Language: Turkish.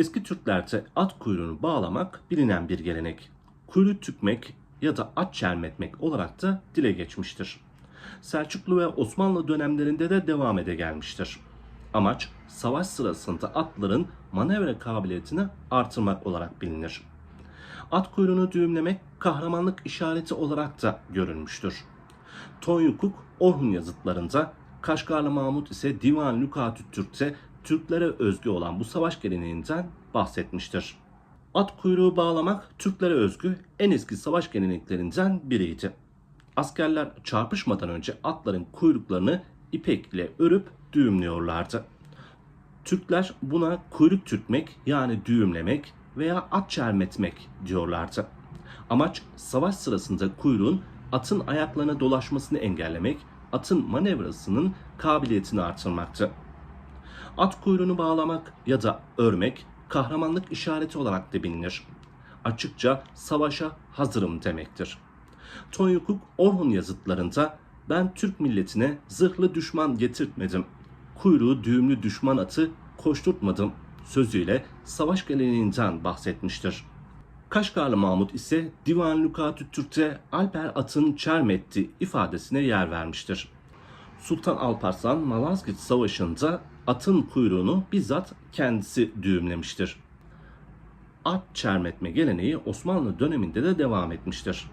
Eski Türklerde at kuyruğunu bağlamak bilinen bir gelenek. Kuyruğu tükmek ya da at çelmetmek olarak da dile geçmiştir. Selçuklu ve Osmanlı dönemlerinde de devam ede gelmiştir. Amaç savaş sırasında atların manevra kabiliyetini artırmak olarak bilinir. At kuyruğunu düğümlemek kahramanlık işareti olarak da görülmüştür. Tonyukuk Orhun yazıtlarında, Kaşgarlı Mahmut ise Divan Lükatü Türk'te Türklere özgü olan bu savaş geleneğinden bahsetmiştir. At kuyruğu bağlamak Türklere özgü en eski savaş geleneklerinden biriydi. Askerler çarpışmadan önce atların kuyruklarını ipekle örüp düğümlüyorlardı. Türkler buna kuyruk türkmek yani düğümlemek veya at çelmetmek diyorlardı. Amaç savaş sırasında kuyruğun atın ayaklarına dolaşmasını engellemek, atın manevrasının kabiliyetini artırmaktı. At kuyruğunu bağlamak ya da örmek kahramanlık işareti olarak da bilinir. Açıkça savaşa hazırım demektir. Tonyukuk Orhun yazıtlarında ben Türk milletine zırhlı düşman getirtmedim. Kuyruğu düğümlü düşman atı koşturtmadım sözüyle savaş geleneğinden bahsetmiştir. Kaşgarlı Mahmut ise Divan Lükatü Türk'te Alper atın çermetti ifadesine yer vermiştir. Sultan Alparslan Malazgirt Savaşı'nda atın kuyruğunu bizzat kendisi düğümlemiştir. At çermetme geleneği Osmanlı döneminde de devam etmiştir.